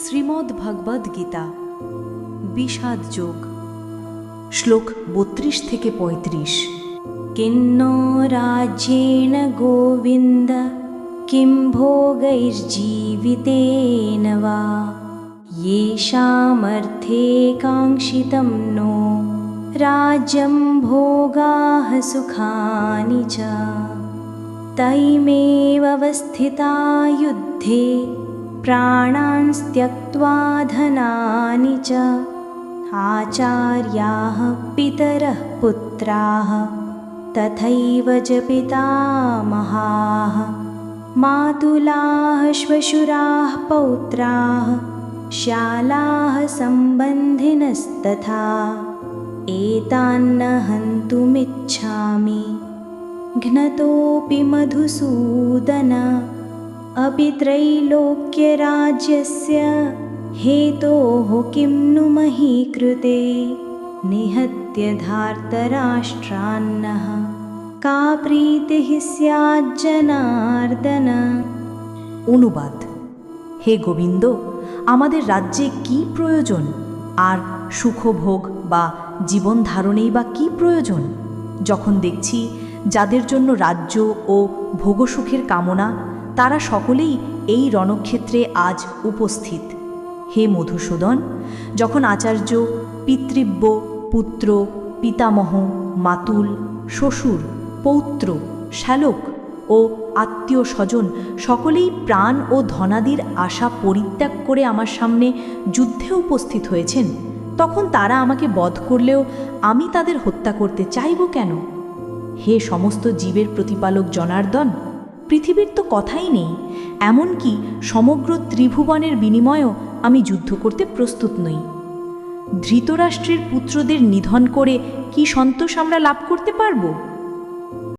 শ্রীমদ্ ভগবদ্ গীতা বিষাদ যোগ শ্লোক বত্রিশ থেকে পঁয়ত্রিশ কিন্নো রাজ্যেন গোবিন্দ কিং ভোগৈর্জীবিতেন वा येषामर्थे काङ्क्षितं नो राज्यं भोगाः सुखानि च तैमेव वस्थिता युद्धे प्राणान् त्यक्त्वा धनानि च आचार्याः पितरः पुत्राः तथैव च पितामहाः मातुलाः श्वशुराः पौत्राः शालाः सम्बन्धिनस्तथा एतान्न हन्तुमिच्छामि घ्नतोऽपि मधुसूदन अपि त्रैलोक्यराज्यस्य हेतोः किं नु मही कृते निहत्य धार्तराष्ट्रान्नः का प्रीतिः स्याज्जनार्दन অনুবাদ হে গোবিন্দ আমাদের রাজ্যে কি প্রয়োজন আর সুখভোগ বা জীবন ধারণেই বা কি প্রয়োজন যখন দেখছি যাদের জন্য রাজ্য ও ভোগসুখের কামনা তারা সকলেই এই রণক্ষেত্রে আজ উপস্থিত। হে মধুসূদন, যখন আচার্য পিতৃব্য, পুত্র, পিতামহ, মাতুল, শ্বশুর, পৌত্র, শ্যালক ও আত্মীয় স্বজন সকলেই প্রাণ ও ধনাদির আশা পরিত্যাগ করে আমার সামনে যুদ্ধে উপস্থিত হয়েছেন, তখন তারা আমাকে বধ করলেও আমি তাদের হত্যা করতে চাইব কেন? হে সমস্ত জীবের প্রতিপালক জনার্দন পৃথিবীর তো কথাই নেই, এমনকি সমগ্র ত্রিভুবনের বিনিময়েও আমি যুদ্ধ করতে প্রস্তুত নই। ধৃতরাষ্ট্রের পুত্রদের নিধন করে কি সন্তোষ আমরা লাভ করতে পারব?